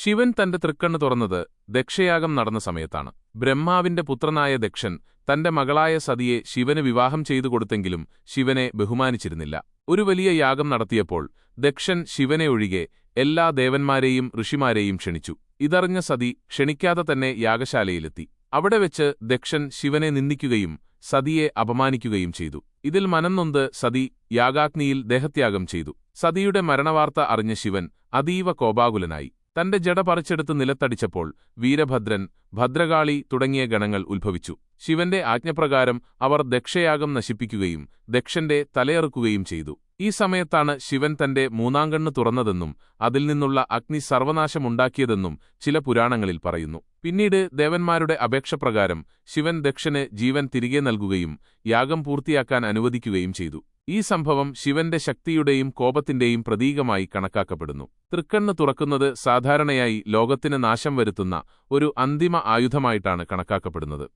ശിവൻ തന്റെ തൃക്കണ്ണ് തുറന്നത് ദക്ഷയാഗം നടന്ന സമയത്താണ്. ബ്രഹ്മാവിന്റെ പുത്രനായ ദക്ഷൻ തന്റെ മകളായ സതിയെ ശിവന് വിവാഹം ചെയ്തു കൊടുത്തെങ്കിലും ശിവനെ ബഹുമാനിച്ചിരുന്നില്ല. ഒരു വലിയ യാഗം നടത്തിയപ്പോൾ ദക്ഷൻ ശിവനെ ഒഴികെ എല്ലാ ദേവന്മാരെയും ഋഷിമാരെയും ക്ഷണിച്ചു. ഇതറിഞ്ഞ സതി ക്ഷണിക്കാതെ തന്നെ യാഗശാലയിലെത്തി. അവിടെ വെച്ച് ദക്ഷൻ ശിവനെ നിന്ദിക്കുകയും സതിയെ അപമാനിക്കുകയും ചെയ്തു. ഇതിൽ മനംനൊന്ത് സതി യാഗാഗ്നിയിൽ ദേഹത്യാഗം ചെയ്തു. സതിയുടെ മരണവാർത്ത അറിഞ്ഞ ശിവൻ അതീവ കോപാകുലനായി. തന്റെ ജട പറിച്ചെടുത്ത് നിലത്തടിച്ചപ്പോൾ വീരഭദ്രൻ ഭദ്രകാളി തുടങ്ങിയ ഗണങ്ങൾ ഉത്ഭവിച്ചു. ശിവന്റെ ആജ്ഞപ്രകാരം അവർ ദക്ഷയാഗം നശിപ്പിക്കുകയും ദക്ഷന്റെ തലയറുക്കുകയും ചെയ്തു. ഈ സമയത്താണ് ശിവൻ തന്റെ മൂന്നാങ്കണ്ണ് തുറന്നതെന്നും അതിൽ നിന്നുള്ള അഗ്നി സർവനാശമുണ്ടാക്കിയതെന്നും ചില പുരാണങ്ങളിൽ പറയുന്നു. പിന്നീട് ദേവന്മാരുടെ അപേക്ഷപ്രകാരം ശിവൻ ദക്ഷന് ജീവൻ തിരികെ നൽകുകയും യാഗം പൂർത്തിയാക്കാൻ അനുവദിക്കുകയും ചെയ്തു. ഈ സംഭവം ശിവന്റെ ശക്തിയുടെയും കോപത്തിന്റെയും പ്രതീകമായി കണക്കാക്കപ്പെടുന്നു. തൃക്കണ്ണ് തുറക്കുന്നത് സാധാരണയായി ലോകത്തിന് നാശം വരുത്തുന്ന ഒരു അന്തിമ ആയുധമായിട്ടാണ് കണക്കാക്കപ്പെടുന്നത്.